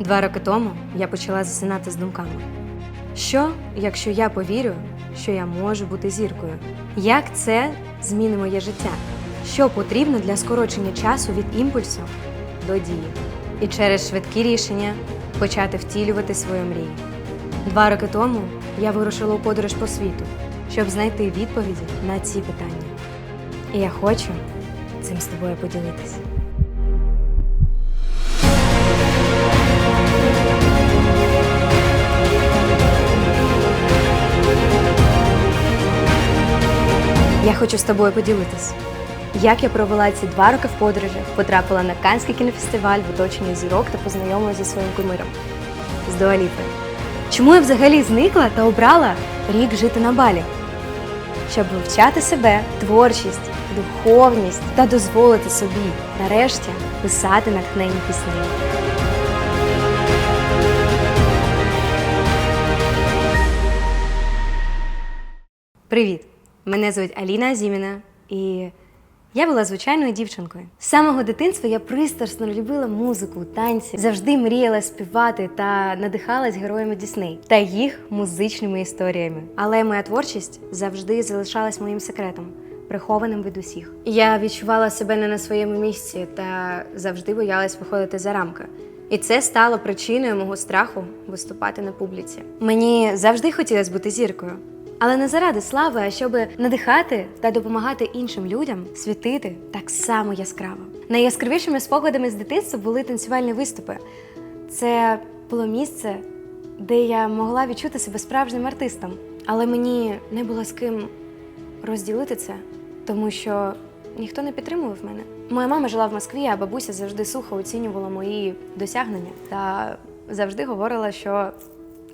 Два роки тому я почала засинати з думками. Що, якщо я повірю, що я можу бути зіркою? Як це змінить моє життя? Що потрібно для скорочення часу від імпульсу до дії? І через швидкі рішення почати втілювати свою мрію. Два роки тому я вирушила у подорож по світу, щоб знайти відповіді на ці питання. І я хочу цим з тобою поділитися. Я хочу з тобою поділитись, як я провела ці два роки в подорожах, потрапила на Канський кінофестиваль в оточенні зірок та познайомилася зі своїм кумиром з Дуаліпою. Чому я взагалі зникла та обрала рік жити на балі? Щоб вивчати себе, творчість, духовність та дозволити собі нарешті писати натхненні пісні. Привіт! Мене звуть Аліна Азіміна, і я була звичайною дівчинкою. З самого дитинства я пристрасно любила музику, танці, завжди мріяла співати та надихалась героями Дісней та їх музичними історіями. Але моя творчість завжди залишалась моїм секретом. Прихованим від усіх. Я відчувала себе не на своєму місці та завжди боялась виходити за рамки. І це стало причиною мого страху виступати на публіці. Мені завжди хотілося бути зіркою, але не заради слави, а щоб надихати та допомагати іншим людям світити так само яскраво. Найяскравішими спогадами з дитинства були танцювальні виступи. Це було місце, де я могла відчути себе справжнім артистом. Але мені не було з ким розділити це, тому що ніхто не підтримував мене. Моя мама жила в Москві, а бабуся завжди сухо оцінювала мої досягнення та завжди говорила, що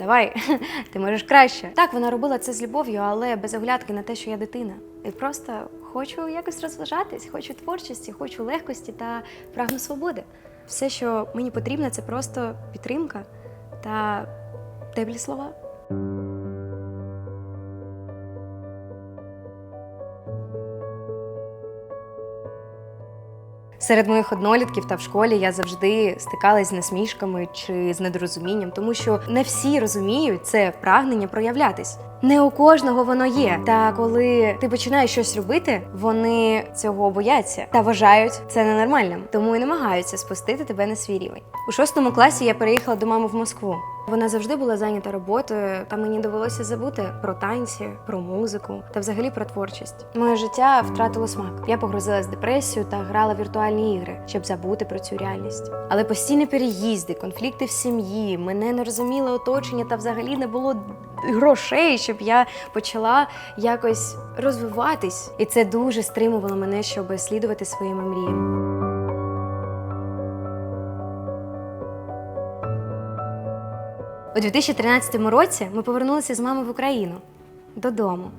давай, ти можеш краще. Так, вона робила це з любов'ю, але без оглядки на те, що я дитина. І просто хочу якось розважатись, хочу творчості, хочу легкості та прагну свободи. Все, що мені потрібно, це просто підтримка та теплі слова. Серед моїх однолітків та в школі я завжди стикалась з насмішками чи з недорозумінням, тому що не всі розуміють це прагнення проявлятись. Не у кожного воно є. Та коли ти починаєш щось робити, вони цього бояться та вважають це ненормальним, тому і намагаються спустити тебе на свій рівень. У шостому класі я переїхала до мами в Москву. Вона завжди була зайнята роботою, та мені довелося забути про танці, про музику та взагалі про творчість. Моє життя втратило смак. Я погрузилась в депресію та грала в віртуальні ігри, щоб забути про цю реальність. Але постійні переїзди, конфлікти в сім'ї, мене не розуміло оточення та взагалі не було грошей, щоб я почала якось розвиватись. І це дуже стримувало мене, щоб слідувати своїми мріями. У 2013 році ми повернулися з мамою в Україну. Додому,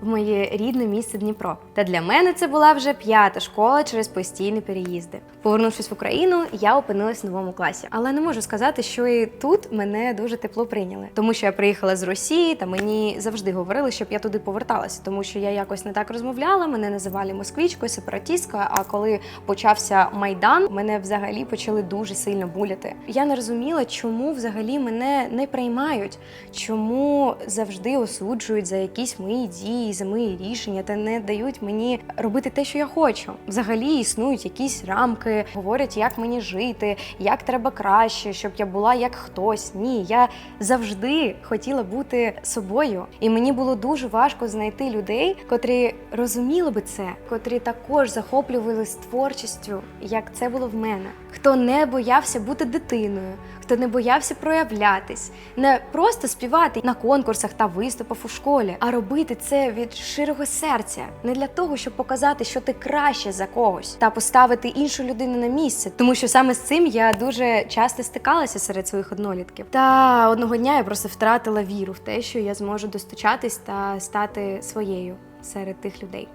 в моє рідне місце Дніпро. Та для мене це була вже п'ята школа через постійні переїзди. Повернувшись в Україну, я опинилась в новому класі. Але не можу сказати, що і тут мене дуже тепло прийняли, тому що я приїхала з Росії, та мені завжди говорили, щоб я туди поверталася, тому що я якось не так розмовляла. Мене називали москвічкою, сепаратісткою. А коли почався майдан, мене взагалі почали дуже сильно буляти. Я не розуміла, чому взагалі мене не приймають, чому завжди осуджують за якісь мої дії, за мої рішення та не дають мені робити те, що я хочу. Взагалі існують якісь рамки, говорять, як мені жити, як треба краще, щоб я була як хтось. Ні, я завжди хотіла бути собою, і мені було дуже важко знайти людей, котрі розуміли би це, котрі також захоплювалися творчістю, як це було в мене. Хто не боявся бути дитиною, хто не боявся проявлятись, не просто співати на конкурсах та виступах у школі, а робити це від щирого серця, не для того, щоб показати, що ти краще за когось, та поставити іншу людину на місце. Тому що саме з цим я дуже часто стикалася серед своїх однолітків. Та одного дня я просто втратила віру в те, що я зможу достучатись та стати своєю серед тих людей.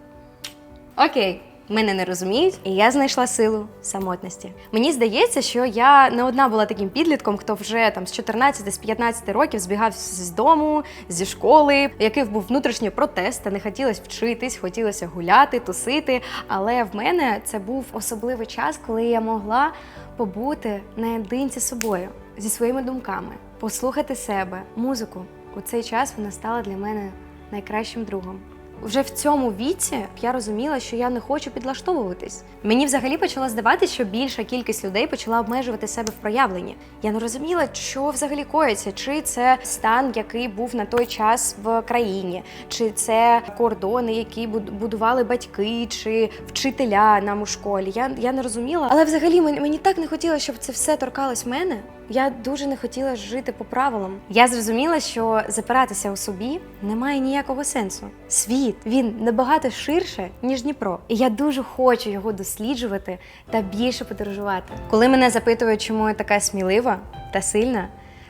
Окей. Мене не розуміють, і я знайшла силу самотності. Мені здається, що я не одна була таким підлітком, хто вже там з 14 з 15 років збігав з дому, зі школи, який був внутрішній протест, не хотілося вчитись, хотілося гуляти, тусити. Але в мене це був особливий час, коли я могла побути наодинці з собою. зі своїми думками, послухати себе, музику. У цей час вона стала для мене найкращим другом. Вже в цьому віці я розуміла, що я не хочу підлаштовуватись. Мені взагалі почало здаватися, що більша кількість людей почала обмежувати себе в проявленні. Я не розуміла, що взагалі коїться, чи це стан, який був на той час в країні, чи це кордони, які буд- будували батьки, чи вчителя нам у школі. Я, я не розуміла. Але взагалі мені так не хотілося, щоб це все торкалось мене. Я дуже не хотіла жити по правилам. Я зрозуміла, що запиратися у собі немає ніякого сенсу. Світ він набагато ширше, ніж Дніпро. І я дуже хочу його досліджувати та більше подорожувати. Коли мене запитують, чому я така смілива та сильна,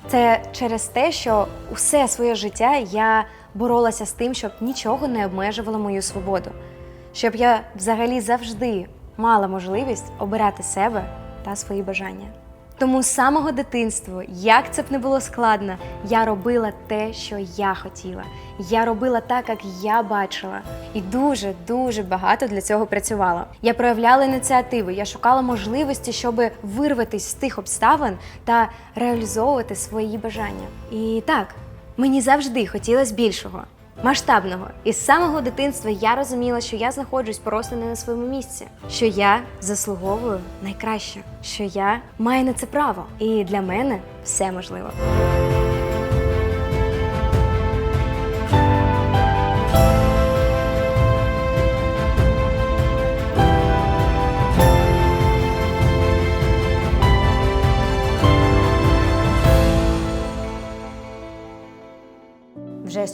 це через те, що усе своє життя я боролася з тим, щоб нічого не обмежувало мою свободу, щоб я взагалі завжди мала можливість обирати себе та свої бажання. Тому з самого дитинства, як це б не було складно, я робила те, що я хотіла. Я робила так, як я бачила, і дуже дуже багато для цього працювала. Я проявляла ініціативи, я шукала можливості, щоб вирватися з тих обставин та реалізовувати свої бажання. І так, мені завжди хотілося більшого. Масштабного. І з самого дитинства я розуміла, що я знаходжусь просто не на своєму місці, що я заслуговую найкраще, що я маю на це право, і для мене все можливо.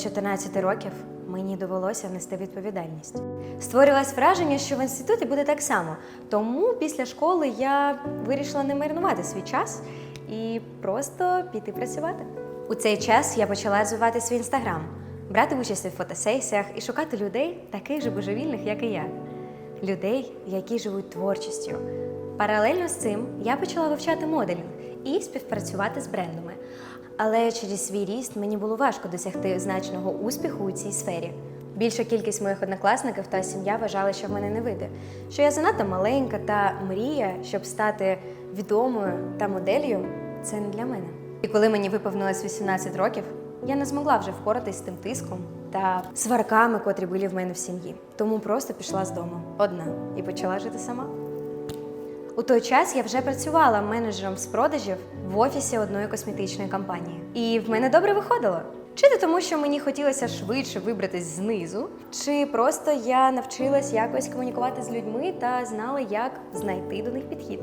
З 14 років мені довелося нести відповідальність. Створилось враження, що в інституті буде так само. Тому після школи я вирішила не марнувати свій час і просто піти працювати. У цей час я почала розвивати свій інстаграм, брати участь у фотосесіях і шукати людей, таких же божевільних, як і я. Людей, які живуть творчістю. Паралельно з цим я почала вивчати моделінг і співпрацювати з брендами. Але через свій ріст мені було важко досягти значного успіху у цій сфері. Більша кількість моїх однокласників та сім'я вважали, що в мене не вийде, що я занадто маленька та мрія, щоб стати відомою та моделлю, це не для мене. І коли мені виповнилось 18 років, я не змогла вже впоратись з тим тиском та сварками, котрі були в мене в сім'ї. Тому просто пішла з дому одна і почала жити сама. У той час я вже працювала менеджером з продажів в офісі одної косметичної компанії. І в мене добре виходило. Чи то тому, що мені хотілося швидше вибратись знизу, чи просто я навчилась якось комунікувати з людьми та знала, як знайти до них підхід.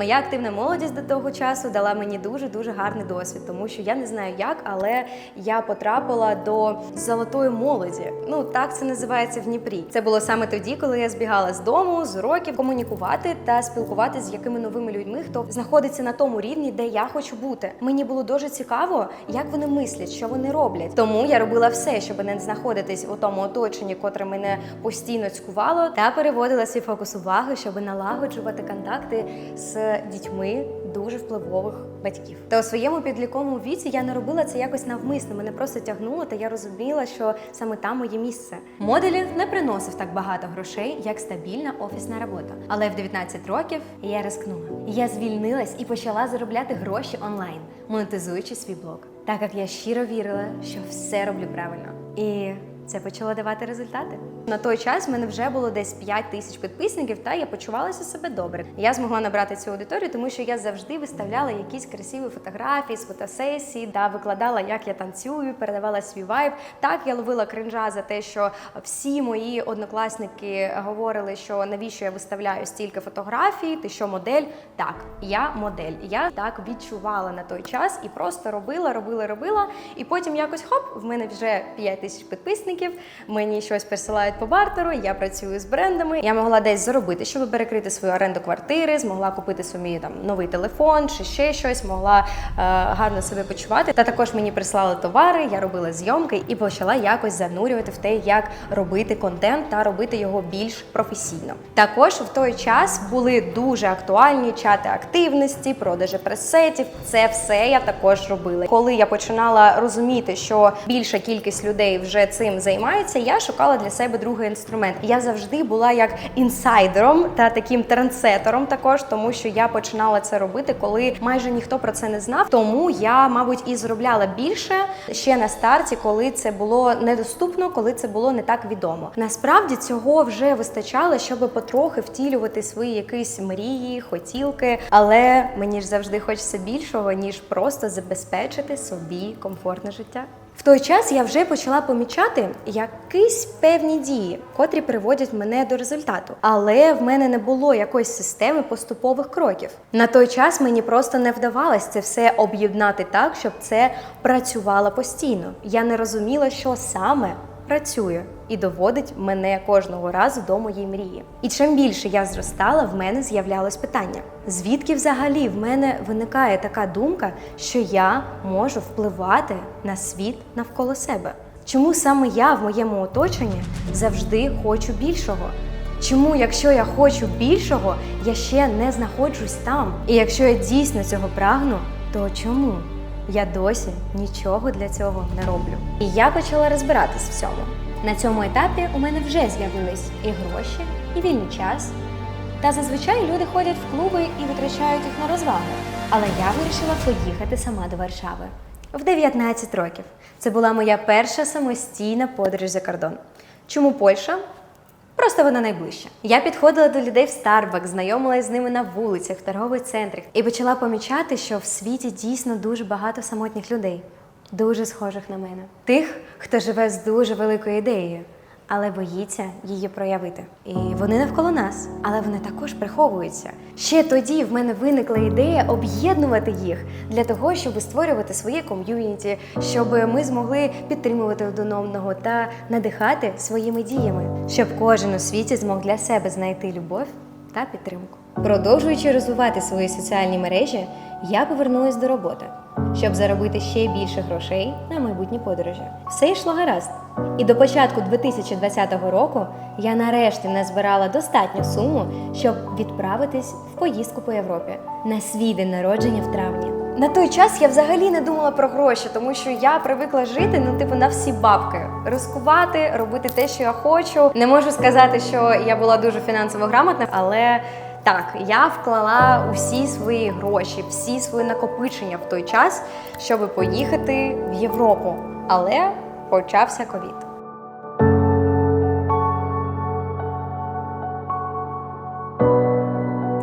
Моя активна молодість до того часу дала мені дуже дуже гарний досвід, тому що я не знаю як, але я потрапила до золотої молоді. Ну так це називається в Дніпрі. Це було саме тоді, коли я збігала з дому, з уроків, комунікувати та спілкуватися з якими новими людьми, хто знаходиться на тому рівні, де я хочу бути. Мені було дуже цікаво, як вони мислять, що вони роблять. Тому я робила все, щоб не знаходитись у тому оточенні, котре мене постійно цькувало, та переводила свій фокус уваги, щоб налагоджувати контакти з дітьми дуже впливових батьків. Та у своєму підліковому віці я не робила це якось навмисно. Мене просто тягнуло, та я розуміла, що саме там моє місце. Моделінг не приносив так багато грошей, як стабільна офісна робота. Але в 19 років я рискнула. Я звільнилась і почала заробляти гроші онлайн, монетизуючи свій блог, так як я щиро вірила, що все роблю правильно. І це почало давати результати. На той час в мене вже було десь 5 тисяч підписників, та я почувалася себе добре. Я змогла набрати цю аудиторію, тому що я завжди виставляла якісь красиві фотографії з фотосесії, та викладала, як я танцюю, передавала свій вайб. Так я ловила кринжа за те, що всі мої однокласники говорили, що навіщо я виставляю стільки фотографій, ти що модель? Так, я модель. Я так відчувала на той час і просто робила, робила, робила. І потім якось хоп, в мене вже 5 тисяч підписників. Мені щось присилають по бартеру, я працюю з брендами. Я могла десь заробити, щоб перекрити свою оренду квартири, змогла купити собі там новий телефон чи ще щось, могла е, гарно себе почувати. Та також мені прислали товари, я робила зйомки і почала якось занурювати в те, як робити контент та робити його більш професійно. Також в той час були дуже актуальні чати активності, продажі пресетів. Це все я також робила. Коли я починала розуміти, що більша кількість людей вже цим займається, я шукала для себе друг другий інструмент. Я завжди була як інсайдером та таким трансетером також, тому що я починала це робити, коли майже ніхто про це не знав. Тому я, мабуть, і заробляла більше ще на старті, коли це було недоступно, коли це було не так відомо. Насправді цього вже вистачало, щоб потрохи втілювати свої якісь мрії, хотілки, але мені ж завжди хочеться більшого, ніж просто забезпечити собі комфортне життя. В той час я вже почала помічати якісь певні дії, котрі приводять мене до результату. Але в мене не було якоїсь системи поступових кроків. На той час мені просто не вдавалось це все об'єднати так, щоб це працювало постійно. Я не розуміла, що саме працює і доводить мене кожного разу до моєї мрії. І чим більше я зростала, в мене з'являлось питання: звідки взагалі в мене виникає така думка, що я можу впливати на світ навколо себе? Чому саме я в моєму оточенні завжди хочу більшого? Чому, якщо я хочу більшого, я ще не знаходжусь там? І якщо я дійсно цього прагну, то чому? Я досі нічого для цього не роблю. І я почала розбиратись в цьому. На цьому етапі у мене вже з'явились і гроші, і вільний час. Та зазвичай люди ходять в клуби і витрачають їх на розваги. Але я вирішила поїхати сама до Варшави в 19 років. Це була моя перша самостійна подорож за кордон. Чому Польща? Просто вона найближча. Я підходила до людей в Starbucks, знайомилася з ними на вулицях, в торгових центрах і почала помічати, що в світі дійсно дуже багато самотніх людей, дуже схожих на мене. Тих, хто живе з дуже великою ідеєю, але боїться її проявити. І вони навколо нас, але вони також приховуються. Ще тоді в мене виникла ідея об'єднувати їх для того, щоб створювати своє ком'юніті, щоб ми змогли підтримувати один одного та надихати своїми діями, щоб кожен у світі змог для себе знайти любов та підтримку. Продовжуючи розвивати свої соціальні мережі, я повернулась до роботи, щоб заробити ще більше грошей на майбутні подорожі. Все йшло гаразд. І до початку 2020 року я нарешті назбирала достатню суму, щоб відправитись в поїздку по Європі на свій день народження в травні. На той час я взагалі не думала про гроші, тому що я привикла жити ну, типу, на всі бабки, ризикувати, робити те, що я хочу. Не можу сказати, що я була дуже фінансово грамотна, але так, я вклала усі свої гроші, всі свої накопичення в той час, щоб поїхати в Європу. Але почався ковід.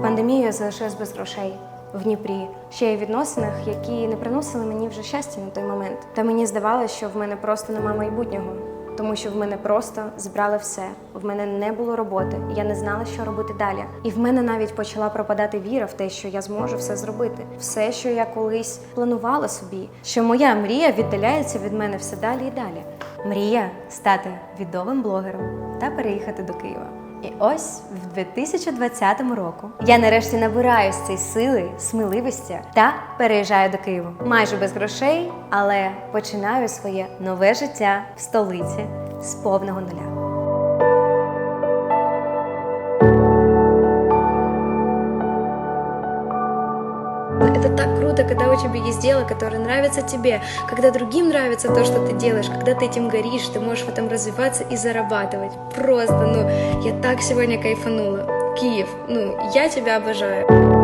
Пандемію я залишилась без грошей в Дніпрі, ще й відносинах, які не приносили мені вже щастя на той момент. Та мені здавалося, що в мене просто нема майбутнього, тому що в мене просто збрали все. В мене не було роботи, я не знала, що робити далі. І в мене навіть почала пропадати віра в те, що я зможу все зробити. Все, що я колись планувала собі, що моя мрія віддаляється від мене все далі і далі. Мрія стати відомим блогером та переїхати до Києва. І ось в 2020 року я нарешті набираюсь цієї сили, сміливості та переїжджаю до Києва. Майже без грошей, але починаю своє нове життя в столиці з повного нуля. Круто, когда у тебя есть дело, которое нравится тебе, когда другим нравится то, что ты делаешь, когда ты этим горишь, ты можешь в этом развиваться и зарабатывать. Просто, ну, я так сегодня кайфанула. Киев, ну, я тебя обожаю.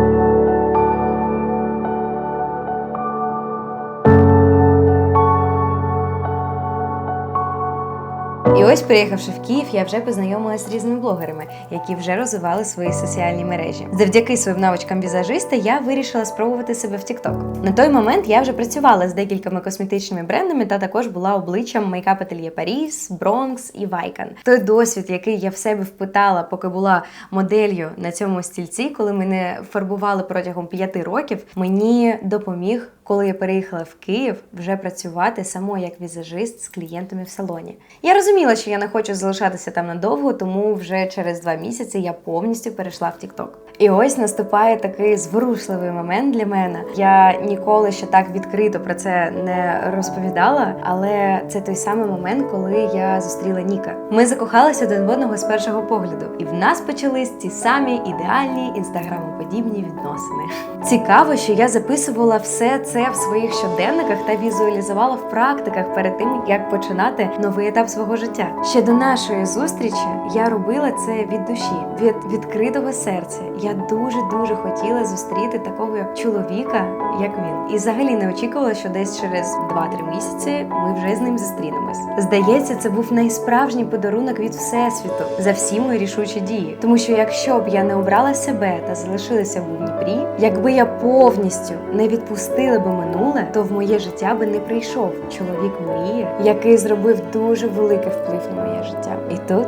І ось, приїхавши в Київ, я вже познайомилася з різними блогерами, які вже розвивали свої соціальні мережі. Завдяки своїм навичкам візажиста я вирішила спробувати себе в TikTok. На той момент я вже працювала з декількома косметичними брендами та також була обличчям мейкап ательє Паріс, Бронкс і Вайкан. Той досвід, який я в себе впитала, поки була моделлю на цьому стільці, коли мене фарбували протягом п'яти років, мені допоміг. Коли я переїхала в Київ, вже працювати самою як візажист з клієнтами в салоні. Я розуміла, що я не хочу залишатися там надовго, тому вже через два місяці я повністю перейшла в TikTok. І ось наступає такий зворушливий момент для мене. Я ніколи ще так відкрито про це не розповідала, але це той самий момент, коли я зустріла Ніка. Ми закохалися один в одного з першого погляду, і в нас почались ті самі ідеальні інстаграмоподібні відносини. Цікаво, що я записувала все це в своїх щоденниках та візуалізувала в практиках перед тим, як починати новий етап свого життя. Ще до нашої зустрічі я робила це від душі, від відкритого серця. Я дуже дуже хотіла зустріти такого чоловіка, як він, і взагалі не очікувала, що десь через 2-3 місяці ми вже з ним зустрінемось. Здається, це був найсправжній подарунок від всесвіту за всі мої рішучі дії. Тому що якщо б я не обрала себе та залишилася в Дніпрі, якби я повністю не відпустила би минуле, то в моє життя би не прийшов чоловік мрії, який зробив дуже великий вплив на моє життя. І тут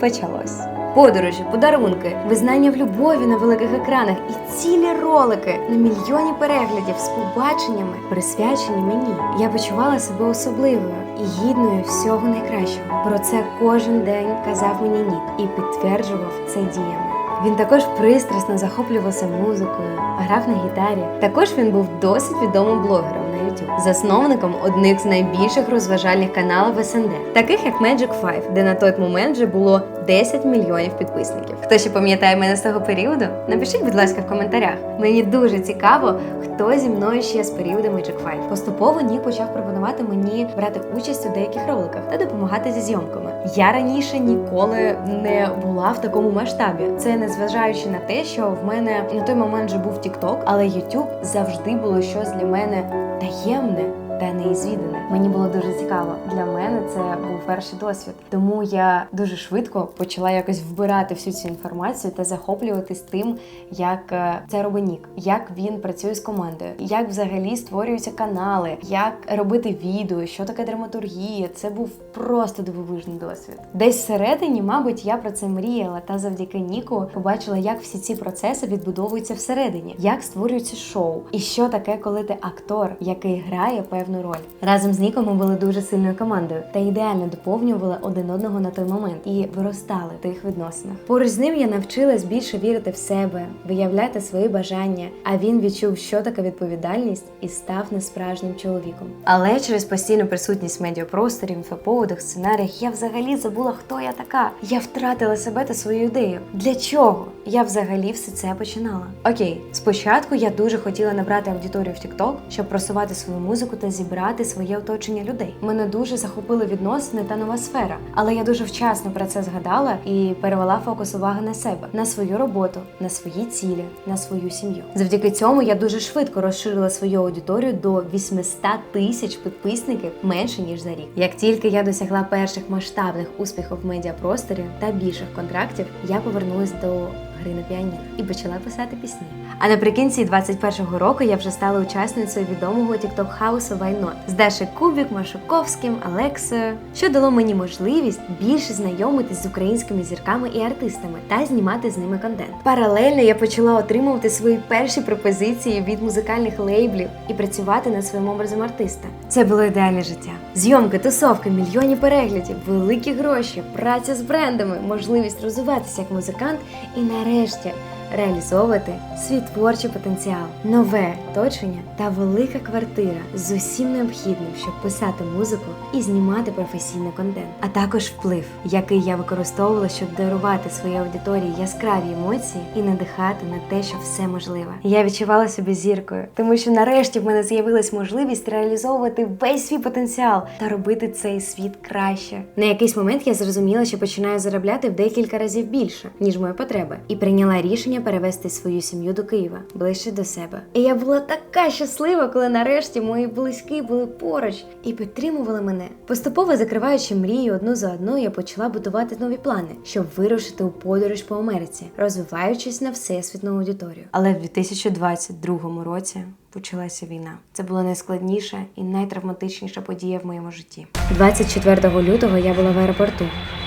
почалось. Подорожі, подарунки, визнання в любові на великих екранах і цілі ролики на мільйоні переглядів з побаченнями, присвячені мені. Я почувала себе особливою і гідною всього найкращого. Про це кожен день казав мені Нік і підтверджував це діями. Він також пристрасно захоплювався музикою, грав на гітарі. Також він був досить відомим блогером на YouTube, засновником одних з найбільших розважальних каналів СНД, таких як Magic 5, де на той момент вже було 10 мільйонів підписників. Хто ще пам'ятає мене з того періоду? Напишіть, будь ласка, в коментарях. Мені дуже цікаво, хто зі мною ще з періоду Magic 5. Поступово Нік почав пропонувати мені брати участь у деяких роликах та допомагати зі зйомками. Я раніше ніколи не була в такому масштабі. Це незважаючи на те, що в мене на той момент вже був TikTok, але YouTube завжди було щось для мене таємне. Та неізвідане. Мені було дуже цікаво. Для мене це був перший досвід. Тому я дуже швидко почала якось вбирати всю цю інформацію та захоплюватись тим, як е, це робить Нік, як він працює з командою, як взагалі створюються канали, як робити відео, що таке драматургія. Це був просто дивовижний досвід. Десь всередині, мабуть, я про це мріяла, та завдяки Ніку побачила, як всі ці процеси відбудовуються всередині, як створюється шоу, і що таке, коли ти актор, який грає певну роль. Разом з Ніком ми були дуже сильною командою та ідеально доповнювали один одного на той момент і виростали в тих відносинах. Поруч з ним я навчилась більше вірити в себе, виявляти свої бажання. А він відчув, що таке відповідальність, і став несправжнім чоловіком. Але через постійну присутність медіапросторі, інфоповодах, сценаріях я взагалі забула, хто я така. Я втратила себе та свою ідею. Для чого я взагалі все це починала? Окей, спочатку я дуже хотіла набрати аудиторію в TikTok, щоб просувати свою музику та зібрати своє оточення людей. Мене дуже захопили відносини та нова сфера, але я дуже вчасно про це згадала і перевела фокус уваги на себе, на свою роботу, на свої цілі, на свою сім'ю. Завдяки цьому я дуже швидко розширила свою аудиторію до 800 тисяч підписників менше ніж за рік. Як тільки я досягла перших масштабних успіхів в медіапросторі та більших контрактів, я повернулась до гри на і почала писати пісні. А наприкінці 21-го року я вже стала учасницею відомого TikTok хаусу Not з Дашею Кубік, Машуковським, Алексою, що дало мені можливість більше знайомитись з українськими зірками і артистами та знімати з ними контент. Паралельно я почала отримувати свої перші пропозиції від музикальних лейблів і працювати над своїм образом артиста. Це було ідеальне життя. Зйомки, тусовки, мільйонні переглядів, великі гроші, праця з брендами, можливість розвиватися як музикант і нарешті реалізовувати свій творчий потенціал, нове оточення та велика квартира з усім необхідним, щоб писати музику і знімати професійний контент, а також вплив, який я використовувала, щоб дарувати своїй аудиторії яскраві емоції і надихати на те, що все можливе. Я відчувала себе зіркою, тому що нарешті в мене з'явилась можливість реалізовувати весь свій потенціал та робити цей світ краще. На якийсь момент я зрозуміла, що починаю заробляти в декілька разів більше, ніж мої потреби, і прийняла рішення перевести свою сім'ю до Києва ближче до себе. І я була така щаслива, коли нарешті мої близькі були поруч і підтримували мене. Поступово закриваючи мрію одну за одною, я почала будувати нові плани, щоб вирушити у подорож по Америці, розвиваючись на всесвітну аудиторію. Але в 2022 році. Почалася війна. Це була найскладніша і найтравматичніша подія в моєму житті. 24 лютого я була в аеропорту,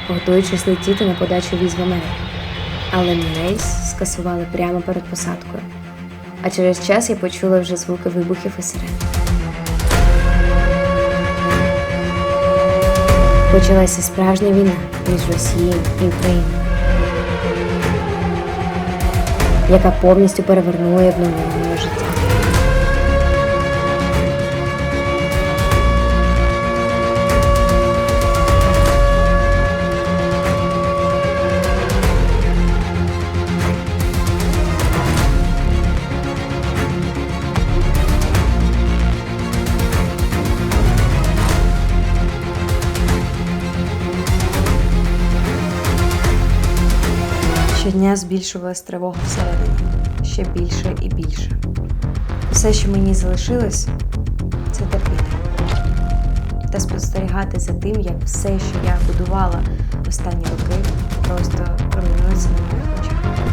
готуючись летіти на подачу віз в Америку. Але мій рейс скасували прямо перед посадкою. А через час я почула вже звуки вибухів і сирен. Почалася справжня війна між Росією і Україною, яка повністю перевернула і обновила моє життя. Щодня збільшувалась тривога всередині ще більше і більше. Все, що мені залишилось, це терпіти та спостерігати за тим, як все, що я будувала останні роки, просто руйнується на моїх очах.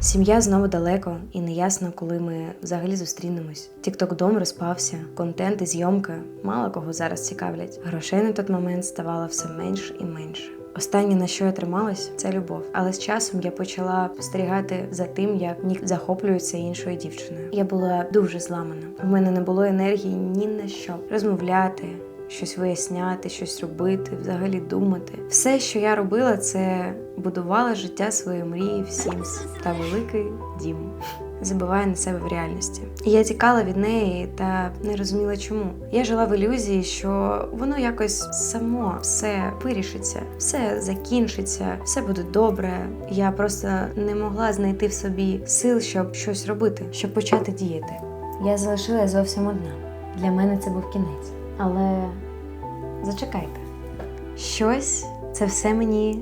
Сім'я знову далеко і неясно, коли ми взагалі зустрінемось. Тікток дом розпався, контент і зйомка мало кого зараз цікавлять. Грошей на той момент ставало все менше і менше. Останнє, на що я трималась, це любов. Але з часом я почала спостерігати за тим, як Нік захоплюється іншою дівчиною. Я була дуже зламана. У мене не було енергії ні на що розмовляти, щось виясняти, щось робити, взагалі думати. Все, що я робила, це будувала життя своєї мрії в Sims та великий дім. Забиває на себе в реальності. І я тікала від неї та не розуміла чому. Я жила в ілюзії, що воно якось само все вирішиться, все закінчиться, все буде добре. Я просто не могла знайти в собі сил, щоб щось робити, щоб почати діяти. Я залишилася зовсім одна. Для мене це був кінець. Але зачекайте, щось це все мені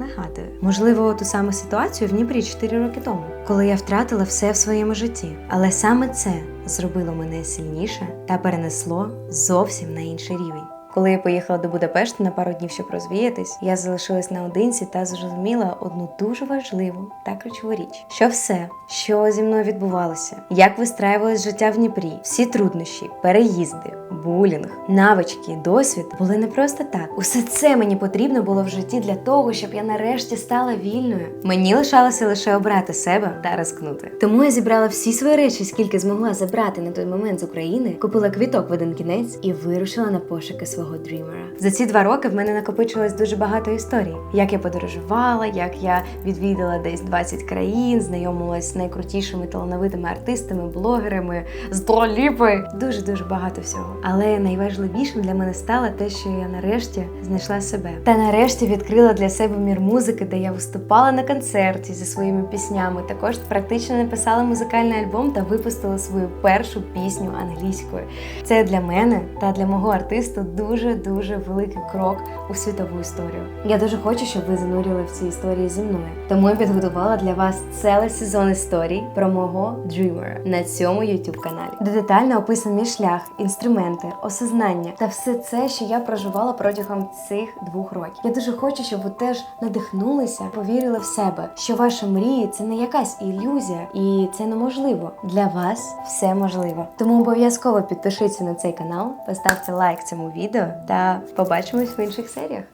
нагадує. Можливо, ту саму ситуацію в Дніпрі 4 роки тому, коли я втратила все в своєму житті. Але саме це зробило мене сильніше та перенесло зовсім на інший рівень. Коли я поїхала до Будапешта на пару днів, щоб розвіятись, я залишилась наодинці та зрозуміла одну дуже важливу та ключову річ: що все, що зі мною відбувалося, як вистраювалось життя в Дніпрі, всі труднощі, переїзди, булінг, навички, досвід були не просто так. Усе це мені потрібно було в житті для того, щоб я нарешті стала вільною. Мені лишалося лише обрати себе та рискнути. Тому я зібрала всі свої речі, скільки змогла забрати на той момент з України, купила квіток в один кінець і вирушила на пошуки свого дрімера. За ці два роки в мене накопичилось дуже багато історій. Як я подорожувала, як я відвідала десь 20 країн, знайомилась з найкрутішими талановитими артистами, блогерами, з Ліпи. Дуже дуже багато всього. Але найважливішим для мене стало те, що я нарешті знайшла себе. Та нарешті відкрила для себе мір музики, де я виступала на концерті зі своїми піснями. Також практично написала музикальний альбом та випустила свою першу пісню англійською. Це для мене та для мого артисту дуже дуже великий крок у світову історію. Я дуже хочу, щоб ви занурили в ці історії зі мною. Тому я підготувала для вас цілий сезон історій про мого дрімера на цьому youtube каналі, де детально описаний мій шлях, інструменти, осознання та все це, що я проживала протягом цих двох років. Я дуже хочу, щоб ви теж надихнулися, повірили в себе, що ваші мрії це не якась ілюзія, і це неможливо. Для вас все можливо. Тому обов'язково підпишіться на цей канал, поставте лайк цьому відео та побачимось в інших серіях.